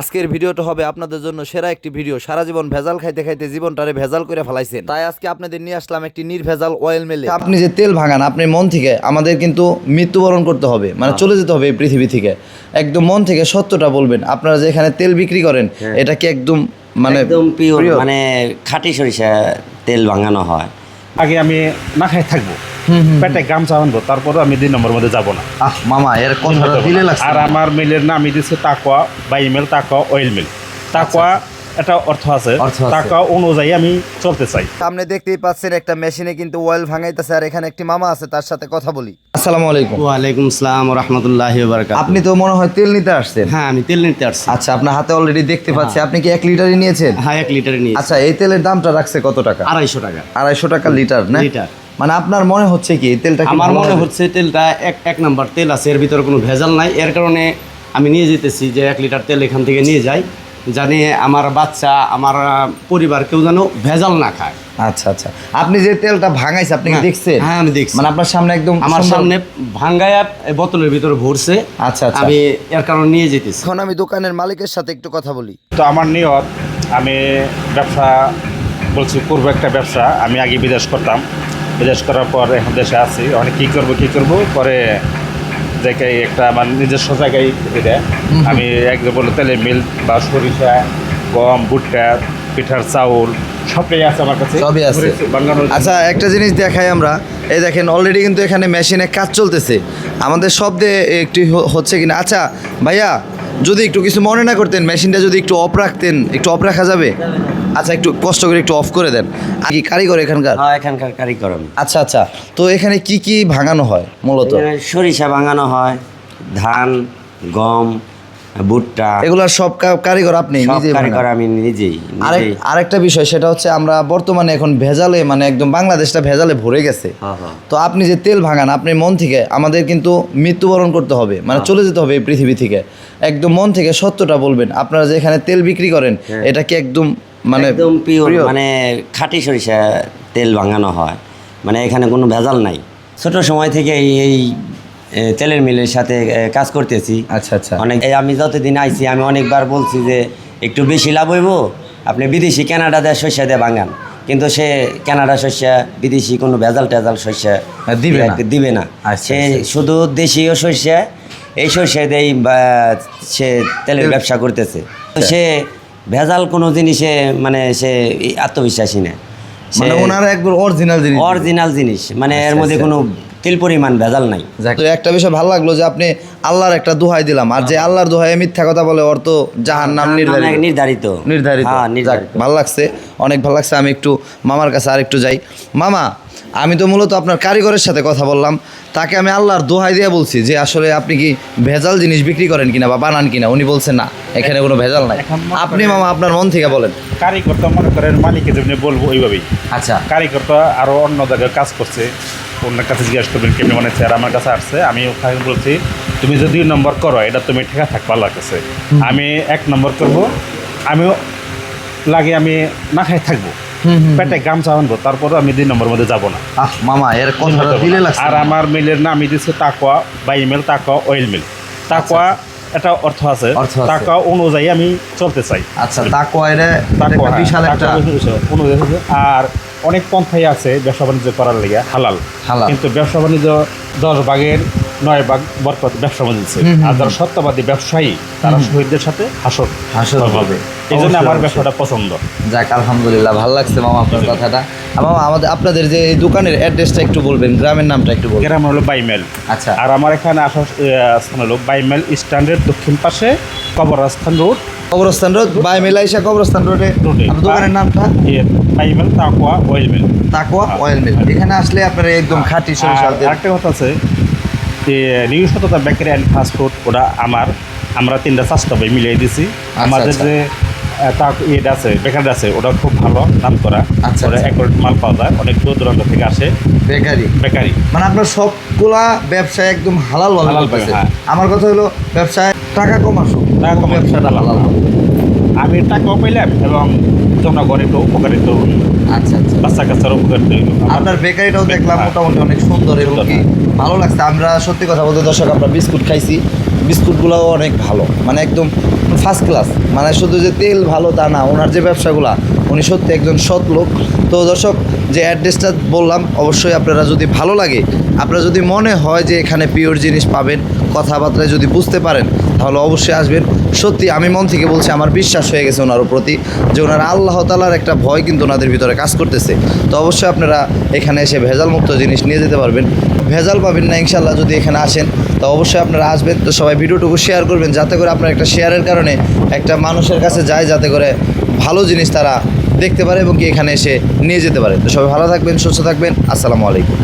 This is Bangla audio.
আজকের ভিডিওটা হবে আপনাদের জন্য সেরা একটি ভিডিও। সারা জীবন ভেজাল খাইতে খাইতে জীবনটারে ভেজাল করে ফেলাইছেন। তাই আজকে আপনাদের নিয়ে আসলাম একটি নির্ভেজাল অয়েল মেলে আপনি যে তেল ভাঙান আপনি মন থেকে আমাদের কিন্তু মৃত্যুবরণ করতে হবে। মানে চলে যেতে হবে এই পৃথিবী থেকে। একদম মন থেকে সত্যটা বলবেন। আপনারা যে এখানে তেল বিক্রি করেন এটা কি একদম মানে একদম পিওর মানে খাঁটি সরিষা তেল ভাঙানো হয়। আগে আমি না খাই থাকব। পেটে গামছা আনব তারপরে আমি দুই নম্বর মধ্যে যাব না। আহ মামা এর কথাটা দিলে লাগছে আর আমার মিলের নাম দিচ্ছে তাকোয়া বাই মিল তাকোয়া অয়েল মিল তাকোয়া এটা অর্থ আছে। টাকা অনুযায়ী আমি চলতে চাই। সামনে দেখতেই পাচ্ছেন একটা মেশিনে কিন্তু অয়েল ভাঙাইতেছে আর এখানে একটি মামা আছে তার সাথে কথা বলি। আসসালামু আলাইকুম। ওয়ালাইকুম আসসালাম রহমতুল্লাহ বারকাত আপনি তো মনে হয় তেল নিতে আসছেন। হ্যাঁ আমি তেল নিতে আসছি। আচ্ছা আপনার হাতে অলরেডি দেখতে পাচ্ছি। আপনি কি এক লিটারই নিয়েছেন? হ্যাঁ এক লিটারই নিয়ে আচ্ছা এই তেলের দামটা রাখছে কত টাকা? আড়াইশো টাকা। আড়াইশো টাকা লিটার না? লিটার। মানে আপনার মনে হচ্ছে কি তেলটা কি আমার মনে হচ্ছে তেলটা এক এক নাম্বার তেল আছে এর ভিতরে কোনো ভেজাল নাই। এর কারণে আমি নিয়ে যেতেছি যে এক লিটার তেল এখান থেকে নিয়ে যাই। জানি আমার বাচ্চা আমার পরিবার কেউ যেন ভেজাল না খায়। আচ্ছা আচ্ছা। আপনি যে তেলটা ভাঙাইছে আপনি হ্যাঁ, দেখছেন? হ্যাঁ, আমি দেখছি। মানে আপনার সামনে একদম আমার সামনে ভাঙ্গায়া এই বোতলের ভিতরে ভরছে। আচ্ছা, আচ্ছা। আমি এর কারণে নিয়ে যেতেছি। এখন আমি দোকানের মালিকের সাথে একটু কথা বলি। তো আমার নিয়ত আমি ব্যবসা বলছি করব একটা ব্যবসা আমি আগে বিদেশ করতাম। বিদেশ করার পর এখন দেশে আছি। অনেক কী করব কী করব? পরে জায়গায় একটা আমার নিজস্ব জায়গায় এটা। আমি একদম বলে তেলে মিল বা সরিষা গম ভুট্টা পিঠার চাউল সবটাই আছে আমার কাছে। সবই আছে। আচ্ছা একটা জিনিস দেখাই আমরা। এই দেখেন অলরেডি কিন্তু এখানে মেশিনে কাজ চলতেছে। আমাদের শব্দে একটু হচ্ছে কিনা? আচ্ছা ভাইয়া যদি একটু কিছু মনে না করতেন মেশিনটা যদি একটু অফ রাখতেন একটু অফ রাখা যাবে? আচ্ছা একটু কষ্ট করে একটু অফ করে দেন। আর কি কারিগর এখানকার? হ্যাঁ এখানকার কারিগর আমি। আচ্ছা আচ্ছা। তো এখানে কি কি ভাঙানো হয় মূলত? সরিষা ভাঙানো হয় ধান গম ভুট্টা। এগুলার সব কারিগর আপনি কারিগর আমি নিজেই আরেকটা বিষয় সেটা হচ্ছে আমরা বর্তমানে এখন ভেজালে মানে একদম বাংলাদেশটা ভেজালে ভরে গেছে। হ্যাঁ, হ্যাঁ। তো আপনি যে তেল ভাঙান আপনি মন থেকে আমাদের কিন্তু মৃত্যুবরণ করতে হবে মানে হ্যাঁ। চলে যেতে হবে এই পৃথিবী থেকে। একদম মন থেকে সত্যটা বলবেন। আপনারা যে এখানে তেল বিক্রি করেন এটা কি একদম মানে একদম পিওর মানে খাঁটি সরিষা তেল ভাঙানো হয়। মানে এখানে কোনো ভেজাল নাই। ছোট সময় থেকে এই তেলের মিলের সাথে কাজ করতেছি। আচ্ছা আচ্ছা। অনেক আমি যতদিন আইছি আমি অনেকবার বলছি যে একটু বেশি লাভ হইব। আপনি বিদেশি কানাডা দেয় শস্য দিয়ে বাঙান কিন্তু সে কানাডা শস্য বিদেশি কোনো ভেজাল টেজাল শস্য দিবে না। দিবে না। আচ্ছা, সে আচ্ছা। শুধু দেশীয় শস্য এই শস্য দিয়েই বা, সে তেলের ব্যবসা করতেছে। তো সে ভেজাল কোনো জিনিসে মানে সে আত্মবিশ্বাসী না। মানে ওনার একবার অরিজিনাল জিনিস। অরিজিনাল জিনিস। মানে এর আচ্ছা, মধ্যে আচ্ছা। কোনো তেল পরিমাণ ভেজাল নাই। তো একটা বিষয় ভালো লাগল যে আপনি আল্লাহর একটা দোহাই দিলাম। আর যে আল্লাহর দোহাই মিথ্যা কথা বলে অর্থ জাহান নাম নির্ধারিত। নির্ধারিত। নির্ধারিত। হ্যাঁ ভালো লাগছে। অনেক ভালো লাগছে। আমি একটু মামার কাছে আর একটু যাই। মামা আমি তো মূলত আপনার কারিগরের সাথে কথা বললাম। তাকে আমি আল্লাহর দোহাই দিয়ে বলছি যে আসলে আপনি কি ভেজাল জিনিস বিক্রি করেন কিনা বা বানান কিনা? উনি বলছেন না। এখানে কোনো ভেজাল নাই। আপনি মামা আপনার মন থেকে বলেন। কারিগর তো মনে করেন মালিককে যেমনি বলব ওইভাবেই। আচ্ছা। কারিগর তো আরও অন্য জায়গায় কাজ করছে। অন্যের কাছে জিজ্ঞাসা করবেন কেমনি মানে স্যার আমার কাছে আসছে। আমি ওখানে বলছি তুমি যদি নম্বর করো এটা তুমি ঠেকা থাকবা আল্লাহর আমি এক নম্বর করব আমিও লাগে আমি না খাই থাকব। পেটে গামছা আনব তারপরে আমি দুই নম্বর মধ্যে যাব না। মামা এর আর আমার মিলের নাম দিচ্ছে তাকোয়া বাই মিল তাকোয়া অয়েল মিল। তাকোয়া এটা অর্থ আছে। তাকোয়া অনুযায়ী আমি চলতে চাই। আচ্ছা তাকওয়া এটা তাকওয়া, বিশাল একটা অনুযায়ী আর অনেক পন্থাই আছে ব্যবসা বাণিজ্য করার লেগে হালাল। হালাল। কিন্তু ব্যবসা বাণিজ্য দশ ভাগের নয় ভাগ বরকত ব্যবসা বাণিজ্য আর যারা সত্যবাদী ব্যবসায়ী তারা শহীদদের সাথে হাসর হাসর হবে। এই জন্য আমার ব্যবসাটা পছন্দ। যাক আলহামদুলিল্লাহ ভালো লাগছে মামা আপনার কথাটা। মামা আমাদের আপনাদের যে এই দোকানের অ্যাড্রেসটা একটু বলবেন গ্রামের নামটা একটু বলবেন। গ্রাম হলো বাইমেল। আচ্ছা। আর আমার এখানে আসার স্থান হলো বাইমেল স্ট্যান্ডের দক্ষিণ পাশে কবরস্থান রোড কবরস্থান রোড বাই মেলাইশা কবরস্থান রোডে। দোকানের নামটা? বাইমেল তাকুয়া অয়েল মিল তাকওয়া অয়েল মিল এখানে আসলে আপনার একদম খাঁটি সরিষা আর তেল আরেকটা কথা আছে যে নিউ সততা বেকারি অ্যান্ড ফাস্ট ফুড ওটা আমার আমরা তিনটা চাষটা ভাই মিলিয়ে দিছি। আমাদের আচ্ছা। যে তা ইয়েটা আছে বেকারি আছে ওটা খুব ভালো নাম করা। আচ্ছা, ওরা আচ্ছা। অ্যাকোরেট মাল পাওয়া যায় অনেক দূর দূরান্ত থেকে আসে। বেকারি। বেকারি। মানে আপনার সবগুলা ব্যবসা একদম হালাল ভালো হালাল হ্যাঁ। আমার কথা হলো ব্যবসায় টাকা কম আসুক। টাকা কমে ব্যবসাটা। হালাল আমি টাকাও পেলাম এবং জনগণেরও উপকারিত। আচ্ছা আচ্ছা বাচ্চা কাচ্চারও উপকারিত আপনার বেকারিটাও দেখলাম। মোটামুটি অনেক সুন্দর এবং। ভালো লাগছে আমরা সত্যি কথা বলতে দর্শক আমরা বিস্কুট খাইছি বিস্কুটগুলোও অনেক ভালো। মানে একদম ফার্স্ট ক্লাস মানে শুধু যে তেল ভালো তা না, ওনার যে ব্যবসাগুলা, উনি সত্যি একজন সৎ লোক। তো দর্শক, যে অ্যাড্রেসটা বললাম, অবশ্যই আপনারা যদি ভালো লাগে, আপনারা যদি মনে হয় যে এখানে পিওর জিনিস পাবেন, কথাবার্তায় যদি বুঝতে পারেন, তাহলে অবশ্যই আসবেন। সত্যি, আমি মন থেকে বলছি, আমার বিশ্বাস হয়ে গেছে ওনার প্রতি যে ওনার আল্লাহ তালার একটা ভয় কিন্তু ওনাদের ভিতরে কাজ করতেছে। তো অবশ্যই আপনারা এখানে এসে ভেজাল মুক্ত জিনিস নিয়ে যেতে পারবেন। ভেজাল পাবেন না ইনশাল্লাহ যদি এখানে আসেন। তো অবশ্যই আপনারা আসবেন। তো সবাই ভিডিওটুকু শেয়ার করবেন, যাতে করে আপনার একটা শেয়ারের কারণে একটা মানুষের কাছে যায়, যাতে করে ভালো জিনিস তারা দেখতে পারে এবং কি এখানে এসে নিয়ে যেতে পারে। তো সবাই ভালো থাকবেন, সুস্থ থাকবেন। আসসালামু আলাইকুম।